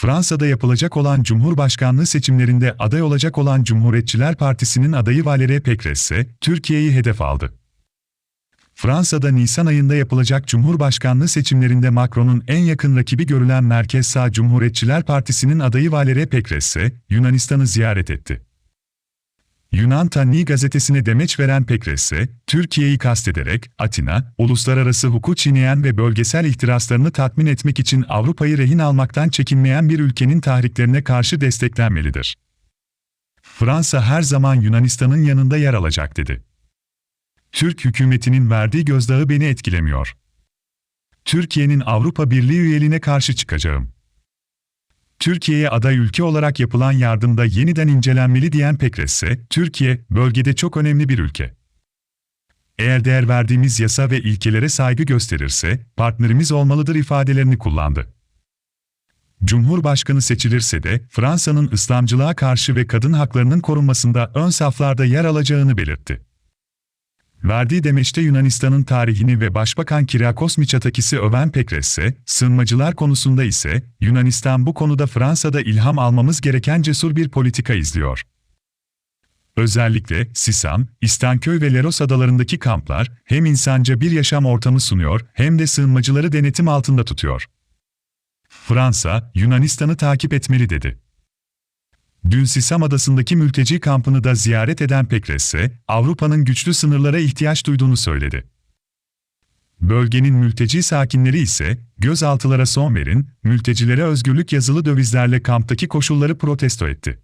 Fransa'da yapılacak olan Cumhurbaşkanlığı seçimlerinde aday olacak olan Cumhuriyetçiler Partisi'nin adayı Valérie Pécresse, Türkiye'yi hedef aldı. Fransa'da Nisan ayında yapılacak Cumhurbaşkanlığı seçimlerinde Macron'un en yakın rakibi görülen Merkez Sağ Cumhuriyetçiler Partisi'nin adayı Valérie Pécresse, Yunanistan'ı ziyaret etti. Yunan Tanni gazetesine demeç veren Pécresse, Türkiye'yi kastederek, Atina, uluslararası hukuk çiğneyen ve bölgesel ihtiraslarını tatmin etmek için Avrupa'yı rehin almaktan çekinmeyen bir ülkenin tahriklerine karşı desteklenmelidir. Fransa her zaman Yunanistan'ın yanında yer alacak dedi. Türk hükümetinin verdiği gözdağı beni etkilemiyor. Türkiye'nin Avrupa Birliği üyeliğine karşı çıkacağım. Türkiye'ye aday ülke olarak yapılan yardımda yeniden incelenmeli diyen Pekresse, Türkiye, bölgede çok önemli bir ülke. Eğer değer verdiğimiz yasa ve ilkelere saygı gösterirse, partnerimiz olmalıdır ifadelerini kullandı. Cumhurbaşkanı seçilirse de, Fransa'nın İslamcılığa karşı ve kadın haklarının korunmasında ön saflarda yer alacağını belirtti. Verdiği demeçte Yunanistan'ın tarihini ve Başbakan Kyriakos Mitsotakis'i öven Pekresse, sığınmacılar konusunda ise Yunanistan bu konuda Fransa'da ilham almamız gereken cesur bir politika izliyor. Özellikle Sisam, İstanköy ve Leros adalarındaki kamplar hem insanca bir yaşam ortamı sunuyor hem de sığınmacıları denetim altında tutuyor. Fransa, Yunanistan'ı takip etmeli dedi. Dün Sisam adasındaki mülteci kampını da ziyaret eden Pekresse, Avrupa'nın güçlü sınırlara ihtiyaç duyduğunu söyledi. Bölgenin mülteci sakinleri ise, gözaltılara son verin, mültecilere özgürlük yazılı dövizlerle kamptaki koşulları protesto etti.